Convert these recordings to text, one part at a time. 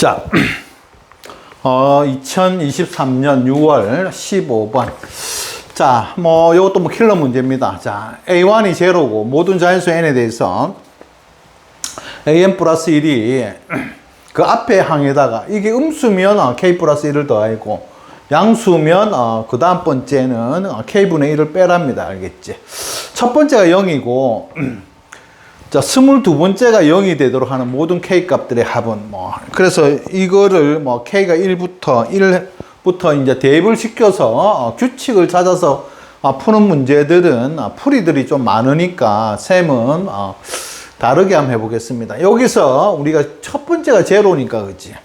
자, 어, 2023년 6월 15번. 자, 뭐, 요것도 뭐 킬러 문제입니다. 자, A1이 제로고, 모든 자연수 N에 대해서 AN 플러스 1이 그 앞에 항에다가, 이게 음수면 어, K 플러스 1을 더하고, 양수면, 어, 그 다음 번째는 어, K분의 1을 빼랍니다. 알겠지? 첫 번째가 0이고, 자, 스물두 번째가 0이 되도록 하는 모든 K 값들의 합은 뭐, 그래서 이거를 뭐 K가 1부터 1부터 이제 대입을 시켜서 어, 규칙을 찾아서 어, 푸는 문제들은 어, 풀이들이 좀 많으니까 쌤은 어, 다르게 한번 해보겠습니다. 여기서 우리가 첫 번째가 제로니까 그지.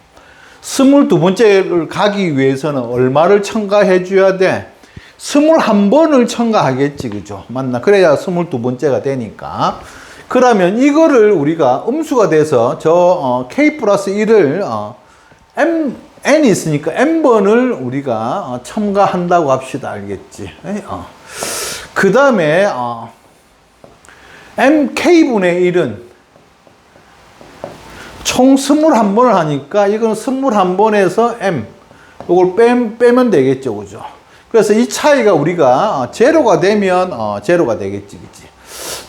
스물두 번째를 가기 위해서는 얼마를 첨가해 줘야 돼? 스물한 번을 첨가하겠지, 그죠? 맞나? 그래야 스물두 번째가 되니까. 그러면 이거를 우리가 음수가 돼서 저 어, k 플러스 1을 어, m n이 있으니까 n 번을 우리가 어, 첨가한다고 합시다. 알겠지? 어. 그 다음에 어, m k 분의 1은 총 21번을 하니까 이건 21번에서 m 이걸 빼, 빼면 되겠죠. 그죠? 그래서 이 차이가 우리가 어, 제로가 되면 어, 제로가 되겠지. 그지?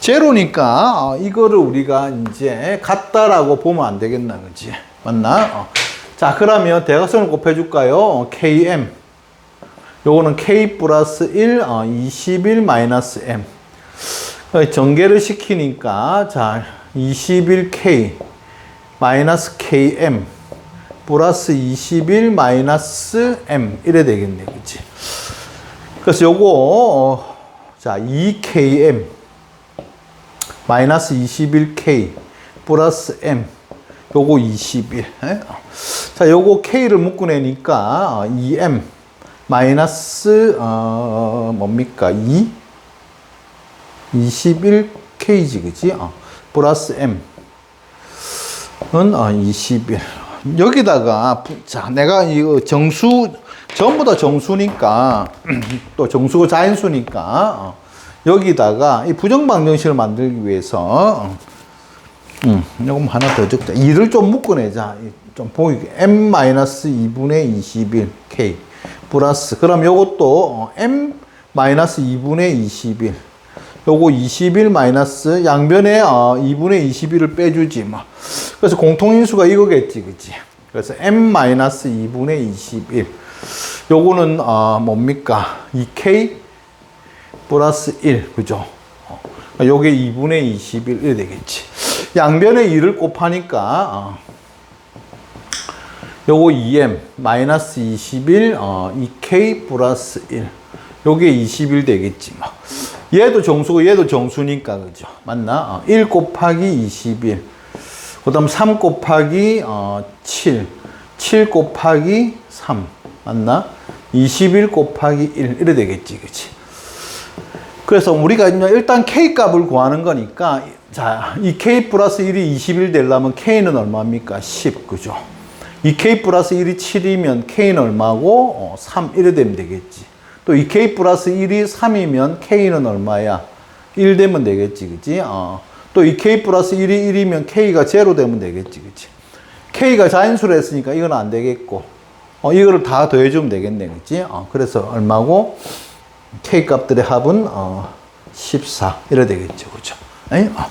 제로니까 어, 이거를 우리가 이제 같다라고 보면 안 되겠나 그지? 맞나? 어. 자 그러면 대각선을 곱해줄까요? 어, km. 요거는 k 플러스 1 어, 21 마이너스 m. 어, 전개를 시키니까 자 21k 마이너스 km 플러스 21 마이너스 m. 이래 되겠네 그지? 그래서 요거 어, 자 2km 마이너스 21K 플러스 M. 요거 21 에? 자 요거 K를 묶어내니까 2M 마이너스 어 뭡니까? 2 21K지 그지? 어, 플러스 M 은 어, 21 여기다가 자 내가 이거 정수 전부 다 정수니까 또 정수가 자연수니까 어, 여기다가 이 부정방정식을 만들기 위해서 음, 요금 하나 더 적자. 2를 좀 묶어내자. 좀 보이게. m-2분의 21k 플러스. 그럼 요것도 m-2분의 21. 요거 21 마이너스 양변에 어, 2분의 21을 빼주지 뭐. 그래서 공통인수가 이거겠지, 그치? 그래서 m-2분의 21. 요거는 어, 뭡니까? 2k 플러스 1, 그죠? 어. 요게 2분의 21 이래 되겠지. 양변에 2를 곱하니까 어. 요거 2m 마이너스 21 어, 2k 플러스 1 요게 21 되겠지 뭐. 얘도 정수고 얘도 정수니까 그죠? 맞나? 어, 1 곱하기 21 그다음 3 곱하기 어, 7 7 곱하기 3 맞나? 21 곱하기 1 이래 되겠지 그치? 그래서 우리가 일단 K 값을 구하는 거니까 자, 이 K 플러스 1이 21 되려면 K는 얼마입니까? 10, 그죠? 이 K 플러스 1이 7이면 K는 얼마고? 어, 3, 이래 되면 되겠지. 또 이 K 플러스 1이 3이면 K는 얼마야? 1 되면 되겠지, 그지? 어. 또이 K 플러스 1이 1이면 K가 제로 되면 되겠지, 그지? K가 자연수로 했으니까 이건 안 되겠고, 어, 이거를 다 더해주면 되겠네, 그지? 어, 그래서 얼마고? K 값들의 합은 어, 14 이래 되겠죠, 그죠? 어.